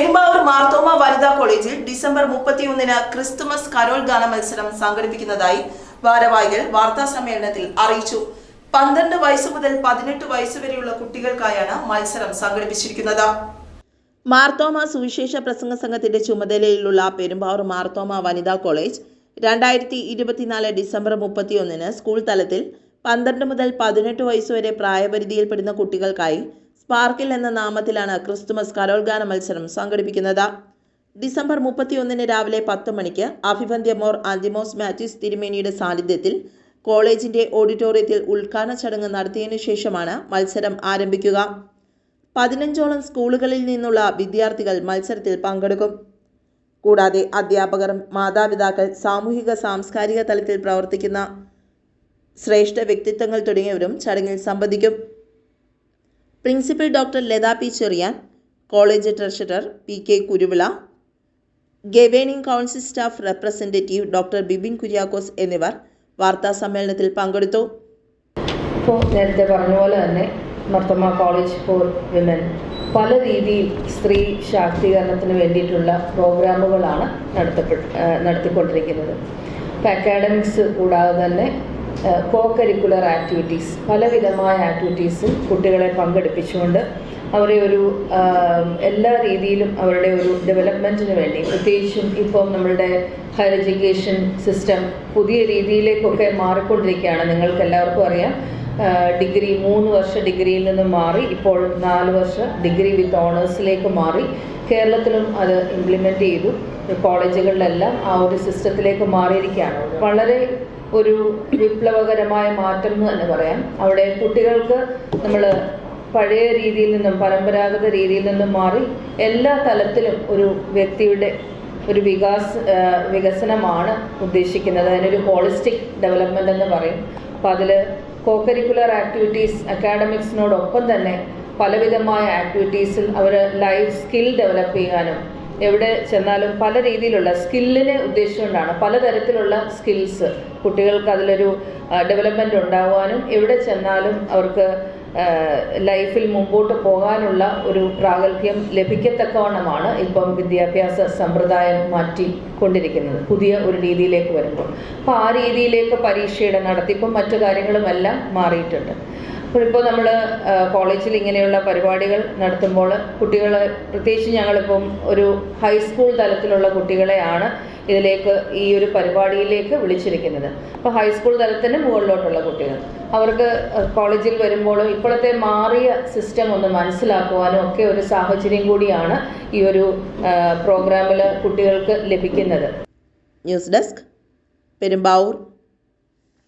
പെരുമ്പാവൂർ മാർത്തോമ വനിതാ കോളേജിൽ ഡിസംബർ മുപ്പത്തിയൊന്നിന് ക്രിസ്തുമസ് കരോൾ ഗാന മത്സരം സംഘടിപ്പിക്കുന്നതായി ഭാരവാഹികൾ വാർത്താ സമ്മേളനത്തിൽ അറിയിച്ചു. പന്ത്രണ്ട് വയസ്സ് മുതൽ പതിനെട്ട് വയസ്സ് വരെയുള്ള കുട്ടികൾക്കായാണ് മത്സരം സംഘടിപ്പിച്ചിരിക്കുന്നത്. മാർത്തോമ സുവിശേഷ പ്രസംഗ സംഘത്തിന്റെ ചുമതലയിലുള്ള പെരുമ്പാവൂർ മാർത്തോമ വനിതാ കോളേജ് രണ്ടായിരത്തി ഇരുപത്തിനാല് ഡിസംബർ മുപ്പത്തിയൊന്നിന് സ്കൂൾ തലത്തിൽ പന്ത്രണ്ട് മുതൽ പതിനെട്ട് വയസ്സുവരെ പ്രായപരിധിയിൽപ്പെടുന്ന കുട്ടികൾക്കായി സ്പാർക്കിൽ എന്ന നാമത്തിലാണ് ക്രിസ്തുമസ് കലോത്ഗാന ഗാന മത്സരം സംഘടിപ്പിക്കുന്നത്. ഡിസംബർ മുപ്പത്തിയൊന്നിന് രാവിലെ പത്ത് മണിക്ക് അഭിബന്ധ്യ മോർ ആന്റിമോസ് മാത്യൂസ് തിരുമേനിയുടെ സാന്നിധ്യത്തിൽ കോളേജിന്റെ ഓഡിറ്റോറിയത്തിൽ ഉദ്ഘാടന ചടങ്ങ് നടത്തിയതിനു ശേഷമാണ് മത്സരം ആരംഭിക്കുക. പതിനഞ്ചോളം സ്കൂളുകളിൽ നിന്നുള്ള വിദ്യാർത്ഥികൾ മത്സരത്തിൽ പങ്കെടുക്കും. കൂടാതെ അധ്യാപകർ മാതാപിതാക്കൾ സാമൂഹിക സാംസ്കാരിക തലത്തിൽ പ്രവർത്തിക്കുന്ന ശ്രേഷ്ഠ വ്യക്തിത്വങ്ങൾ തുടങ്ങിയവരും ചടങ്ങിൽ സംബന്ധിക്കും. Principal doctor Latha P Cherian college treasurer P K Kuruvila governing council staff representative doctor Bibin Kuriakose എന്നിവർ വാർത്താ സമ്മേളനത്തിൽ പങ്കെടുത്തു. ഇപ്പോൾ നേരത്തെ പറഞ്ഞ പോലെ തന്നെ മർത്തമ കോളേജ് ഫോർ വിമൻ. പല രീതിയിൽ സ്ത്രീ ശാക്തീകരണത്തിന് വേണ്ടിയിട്ടുള്ള പ്രോഗ്രാമുകളാണ് നടത്തപ്പെട്ട് നടത്തിക്കൊണ്ടിരിക്കുന്നത്. ഇപ്പോൾ അക്കാഡമിക്സ് കൂടാതെ തന്നെ കോ കരിക്കുലർ ആക്ടിവിറ്റീസ് പലവിധമായ ആക്ടിവിറ്റീസിൽ കുട്ടികളെ പങ്കെടുപ്പിച്ചുകൊണ്ട് അവരെ ഒരു എല്ലാ രീതിയിലും അവരുടെ ഒരു ഡെവലപ്മെന്റിന് വേണ്ടി പ്രത്യേകിച്ചും ഇപ്പം നമ്മളുടെ ഹയർ എഡ്യൂക്കേഷൻ സിസ്റ്റം പുതിയ രീതിയിലേക്കൊക്കെ മാറിക്കൊണ്ടിരിക്കുകയാണ്. നിങ്ങൾക്ക് എല്ലാവർക്കും അറിയാം ഡിഗ്രി മൂന്ന് വർഷ ഡിഗ്രിയിൽ നിന്ന് മാറി ഇപ്പോൾ നാല് വർഷ ഡിഗ്രി വിത്ത് ഓണേഴ്സിലേക്ക് മാറി. കേരളത്തിലും അത് ഇംപ്ലിമെന്റ് ചെയ്തു. കോളേജുകളിലെല്ലാം ആ ഒരു സിസ്റ്റത്തിലേക്ക് മാറിയിരിക്കുകയാണ്. വളരെ ഒരു വിപ്ലവകരമായ മാറ്റം എന്ന് തന്നെ പറയാം. അവിടെ കുട്ടികൾക്ക് നമ്മൾ പഴയ രീതിയിൽ നിന്നും പരമ്പരാഗത രീതിയിൽ നിന്നും മാറി എല്ലാ തലത്തിലും ഒരു വ്യക്തിയുടെ ഒരു വികാസ് വികസനമാണ് ഉദ്ദേശിക്കുന്നത്. അതിനൊരു ഹോളിസ്റ്റിക് ഡെവലപ്മെന്റ് എന്ന് പറയും. അപ്പോൾ അതിൽ കോക്കരിക്കുലർ ആക്ടിവിറ്റീസ് അക്കാഡമിക്സിനോടൊപ്പം തന്നെ പലവിധമായ ആക്ടിവിറ്റീസിൽ അവർ ലൈഫ് സ്കിൽ ഡെവലപ്പ് ചെയ്യാനും എവിടെ ചെന്നാലും പല രീതിയിലുള്ള സ്കില്ലിനെ ഉദ്ദേശിച്ചുകൊണ്ടാണ് പലതരത്തിലുള്ള സ്കിൽസ് കുട്ടികൾക്ക് അതിലൊരു ഡെവലപ്മെന്റ് ഉണ്ടാവാനും എവിടെ ചെന്നാലും അവർക്ക് ലൈഫിൽ മുമ്പോട്ട് പോകാനുള്ള ഒരു പ്രാഗൽഭ്യം ലഭിക്കത്തക്കവണ്ണമാണ് ഇപ്പം വിദ്യാഭ്യാസ സമ്പ്രദായം മാറ്റിക്കൊണ്ടിരിക്കുന്നത്. പുതിയ ഒരു രീതിയിലേക്ക് വരുമ്പോൾ. അപ്പോൾ ആ രീതിയിലേക്ക് പരീക്ഷയുടെ നടത്തിപ്പും മറ്റു കാര്യങ്ങളുമെല്ലാം മാറിയിട്ടുണ്ട്. ഇപ്പോൾ നമ്മൾ കോളേജിൽ ഇങ്ങനെയുള്ള പരിപാടികൾ നടത്തുമ്പോൾ കുട്ടികൾ പ്രത്യേകിച്ച് ഞങ്ങളിപ്പം ഒരു ഹൈസ്കൂൾ തലത്തിലുള്ള കുട്ടികളെയാണ് ഇതിലേക്ക് ഈ ഒരു പരിപാടിയിലേക്ക് വിളിച്ചിരിക്കുന്നത്. അപ്പോൾ ഹൈസ്കൂൾ തലത്തിന് മുകളിലോട്ടുള്ള കുട്ടികൾ. അവർക്ക് കോളേജിൽ വരുമ്പോൾ ഇപ്പോഴത്തെ മാറിയ സിസ്റ്റം ഒന്ന് മനസ്സിലാക്കുവാനും ഒക്കെ ഒരു സാഹചര്യം കൂടിയാണ് ഈ ഒരു പ്രോഗ്രാമിൽ കുട്ടികൾക്ക് ലഭിക്കുന്നത്. News desk Perumbavoor.